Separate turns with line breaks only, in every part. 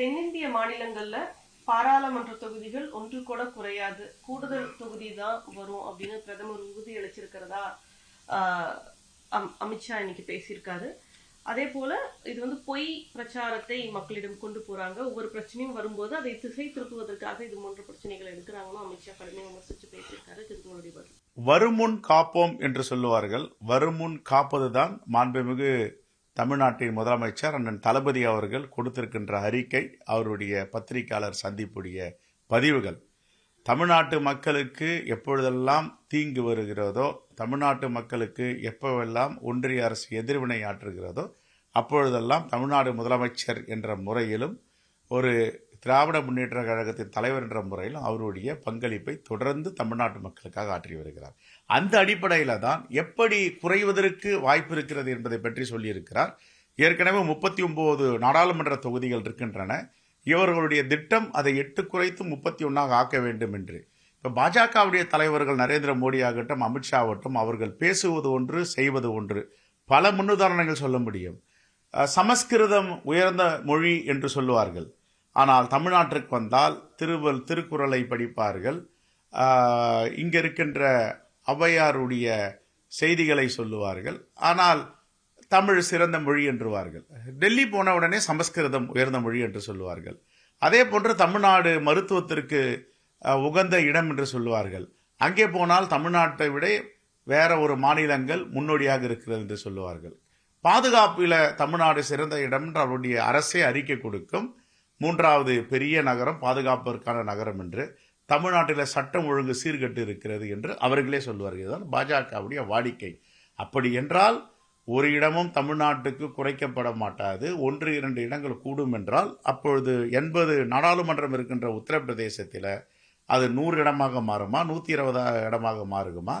தென்னிந்திய மாநிலங்கள்ல பாராளுமன்ற தொகுதிகள் ஒன்று கூட குறையாது. கூடுதல் தொகுதி தான் வரும் அப்படின்னு பிரதமர் உறுதி அளிச்சிருக்கிறதா அம்- அமித்ஷா இன்னைக்கு பேசியிருக்காரு. அதே போல இது வந்து பொய் பிரச்சாரத்தை மக்களிடம் கொண்டு போறாங்க. ஒவ்வொரு பிரச்சனையும் வரும்போது அதை திசை திருப்புவதற்காக இது போன்ற பிரச்சனைகளை எடுக்கிறாங்களோ அமித்ஷா கடுமையாக விமர்சிச்சு பேசியிருக்காரு. இதுக்கு பதில்.
வருமுன் காப்போம் என்று சொல்லுவார்கள். வருமுன் காப்பதுதான் மாண்புமிகு தமிழ்நாட்டின் முதலமைச்சர் அண்ணன் தளபதி அவர்கள் கொடுத்திருக்கின்ற அறிக்கை அவருடைய பத்திரிகையாளர் சந்திப்புடைய பதிவுகள். தமிழ்நாட்டு மக்களுக்கு எப்பொழுதெல்லாம் தீங்கு வருகிறதோ தமிழ்நாட்டு மக்களுக்கு எப்போவெல்லாம் ஒன்றிய அரசு எதிர்வினை ஆற்றுகிறதோ அப்பொழுதெல்லாம் தமிழ்நாடு முதலமைச்சர் என்ற முறையிலும் ஒரு திராவிட முன்னேற்ற கழகத்தின் தலைவர் என்ற முறையிலும் அவருடைய பங்களிப்பை தொடர்ந்து தமிழ்நாட்டு மக்களுக்காக ஆற்றி வருகிறார். அந்த அடிப்படையில் தான் எப்படி குறைவதற்கு வாய்ப்பு இருக்கிறது என்பதை பற்றி சொல்லியிருக்கிறார். ஏற்கனவே முப்பத்தி ஒன்பது நாடாளுமன்ற தொகுதிகள் இருக்கின்றன. இவர்களுடைய திட்டம் அதை எட்டு குறைத்து முப்பத்தி ஒன்றாக ஆக்க வேண்டும் என்று. இப்போ பாஜகவுடைய தலைவர்கள் நரேந்திர மோடி ஆகட்டும் அமித்ஷா ஆகட்டும் அவர்கள் பேசுவது ஒன்று செய்வது ஒன்று. பல முன்னுதாரணங்கள் சொல்ல முடியும். சமஸ்கிருதம் உயர்ந்த மொழி என்று சொல்லுவார்கள். ஆனால் தமிழ்நாட்டிற்கு வந்தால் திருவல் திருக்குறளை படிப்பார்கள். இங்கே இருக்கின்ற ஔவையாருடைய செய்திகளை சொல்லுவார்கள். ஆனால் தமிழ் சிறந்த மொழி என்றுவார்கள். டெல்லி போன உடனே சமஸ்கிருதம் உயர்ந்த மொழி என்று சொல்லுவார்கள். அதே போன்று தமிழ்நாடு மருத்துவத்திற்கு உகந்த இடம் என்று சொல்லுவார்கள். அங்கே போனால் தமிழ்நாட்டை விட வேற ஒரு மாநிலங்கள் முன்னோடியாக இருக்கிறது என்று சொல்லுவார்கள். பாதுகாப்பில் தமிழ்நாடு சிறந்த இடம் என்று அவருடைய அரசே அறிக்கை கொடுக்கும். மூன்றாவது பெரிய நகரம் பாதுகாப்பிற்கான நகரம் என்று தமிழ்நாட்டில் சட்டம் ஒழுங்கு சீர்கெட்டு இருக்கிறது என்று அவர்களே சொல்வார்கள் இதுதான் பாஜகவுடைய வாடிக்கை. அப்படி என்றால் ஒரு இடமும் தமிழ்நாட்டுக்கு குறைக்கப்பட மாட்டாது. ஒன்று இரண்டு இடங்கள் கூடும் என்றால் அப்பொழுது எண்பது நாடாளுமன்றம் இருக்கின்ற உத்தரப்பிரதேசத்தில் அது நூறு இடமாக மாறுமா? நூற்றி இருபது இடமாக மாறுகுமா?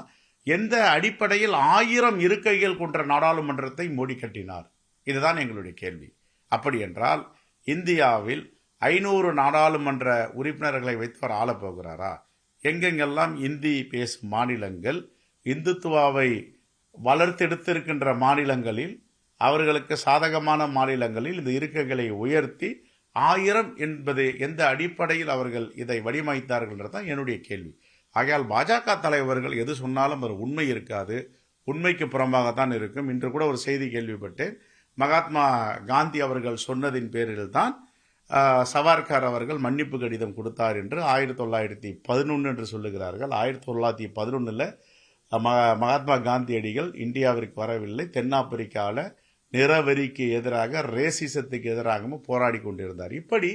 எந்த அடிப்படையில் ஆயிரம் இருக்கைகள் கொண்ட நாடாளுமன்றத்தை மோடி கட்டினார்? இதுதான் எங்களுடைய கேள்வி. அப்படி என்றால் இந்தியாவில் ஐநூறு நாடாளுமன்ற உறுப்பினர்களை வைத்தவர் ஆளப் போகிறாரா எங்கெங்கெல்லாம் இந்தி பேசும் மாநிலங்கள் இந்துத்துவாவை வளர்த்தெடுத்திருக்கின்ற மாநிலங்களில் அவர்களுக்கு சாதகமான மாநிலங்களில் இந்த இருக்கைகளை உயர்த்தி ஆயிரம் என்பது எந்த அடிப்படையில் அவர்கள் இதை வடிவமைத்தார்கள் தான் என்னுடைய கேள்வி. ஆகையால் பாஜக தலைவர்கள் எது சொன்னாலும் ஒரு உண்மை இருக்காது. உண்மைக்கு புறம்பாகத்தான் இருக்கும். இன்று கூட ஒரு செய்தி கேள்விப்பட்டேன். மகாத்மா காந்தி அவர்கள் சொன்னதின் பேரில் தான் சவார்கர் அவர்கள் மன்னிப்பு கடிதம் கொடுத்தார் என்று ஆயிரத்தி தொள்ளாயிரத்தி பதினொன்று என்று சொல்லுகிறார்கள். ஆயிரத்தி தொள்ளாயிரத்தி பதினொன்றில் மகாத்மா காந்தியடிகள் இந்தியாவிற்கு வரவில்லை. தென்னாப்பிரிக்காவில் நிறவெறிக்கு எதிராக ரேசிசத்துக்கு எதிராகவும் போராடி கொண்டிருந்தார். இப்படி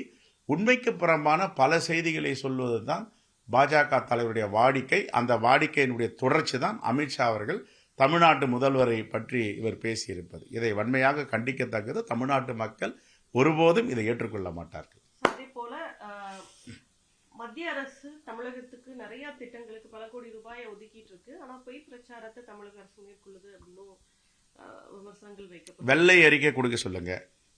உண்மைக்கு புறம்பான பல செய்திகளை சொல்வது தான் பாஜக தலைவருடைய வாடிக்கை. அந்த வாடிக்கையினுடைய தொடர்ச்சி தான் அமித்ஷா அவர்கள் தமிழ்நாட்டு முதல்வரை பற்றி இவர் பேசியிருப்பது. இதை வன்மையாக கண்டிக்கத்தக்கது தமிழ்நாட்டு மக்கள் ஒருபோதும் இதை ஏற்றுக்கொள்ள மாட்டார்கள்.
அதே போல மத்திய அரசு தமிழகத்துக்கு நிறைய திட்டங்களுக்கு பல கோடி ரூபாயை ஒதுக்கிட்டு இருக்கு ஆனா பொய் பிரச்சாரத்தை தமிழக அரசு மேற்கொள்ளுது அப்படின்னும் விமர்சனங்கள் வைக்கப்படும்
வெள்ளை அறிக்கை கொடுக்க சொல்லுங்க.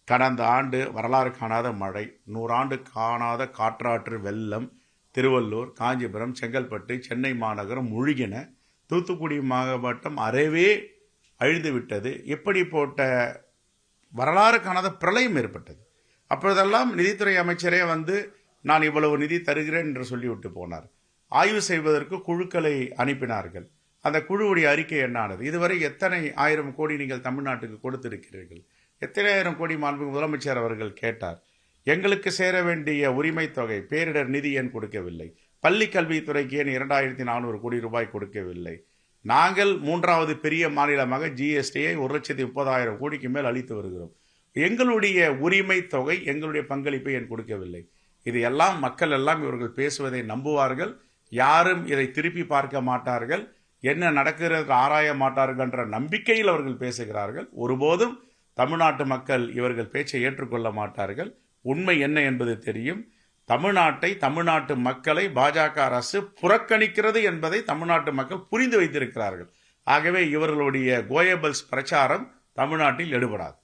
கடந்த ஆண்டு வரலாறு காணாத மழை நூறாண்டு காணாத காற்றாற்று வெள்ளம் திருவள்ளூர் காஞ்சிபுரம் செங்கல்பட்டு சென்னை மாநகரம் முழுகின தூத்துக்குடி மாவட்டம் அறவே அழிந்துவிட்டது எப்படி போட்ட வரலாறு காணாத பிரளயம் ஏற்பட்டது. அப்பொழுதெல்லாம் நிதித்துறை அமைச்சரே வந்து நான் இவ்வளவு நிதி தருகிறேன் என்று சொல்லிவிட்டு போனார். ஆய்வு செய்வதற்கு குழுக்களை அனுப்பினார்கள். அந்த குழுவுடைய அறிக்கை என்னானது? இதுவரை எத்தனை ஆயிரம் கோடி நீங்கள் தமிழ்நாட்டுக்கு கொடுத்திருக்கிறீர்கள்? எத்தனை ஆயிரம் கோடி மாண்பு முதலமைச்சர் அவர்கள் கேட்டார். எங்களுக்கு சேர வேண்டிய உரிமை தொகை பேரிடர் நிதி ஏன் கொடுக்கவில்லை? பள்ளி கல்வித்துறைக்கு ஏன் இரண்டாயிரத்தி நானூறு கோடி ரூபாய் கொடுக்கவில்லை. நாங்கள் மூன்றாவது பெரிய மாநிலமாக ஜிஎஸ்டியை ஒரு லட்சத்தி முப்பதாயிரம் கோடிக்கு மேல் அளித்து வருகிறோம். எங்களுடைய உரிமை தொகை எங்களுடைய பங்களிப்பை ஏன் கொடுக்கவில்லை. இது எல்லாம் மக்கள் எல்லாம் இவர்கள் பேசுவதை நம்புவார்கள். யாரும் இதை திருப்பி பார்க்க மாட்டார்கள். என்ன நடக்கிறது ஆராய மாட்டார்கள் என்ற நம்பிக்கையில் அவர்கள் பேசுகிறார்கள். ஒருபோதும் தமிழ்நாட்டு மக்கள் இவர்கள் பேச்சை ஏற்றுக்கொள்ள மாட்டார்கள். உண்மை என்ன என்பது தெரியும். தமிழ்நாட்டை தமிழ்நாட்டு மக்களை பாஜக அரசு புறக்கணிக்கிறது என்பதை தமிழ்நாட்டு மக்கள் புரிந்து வைத்திருக்கிறார்கள். ஆகவே இவர்களுடைய கோயபல்ஸ் பிரச்சாரம் தமிழ்நாட்டில் எடுபடாது.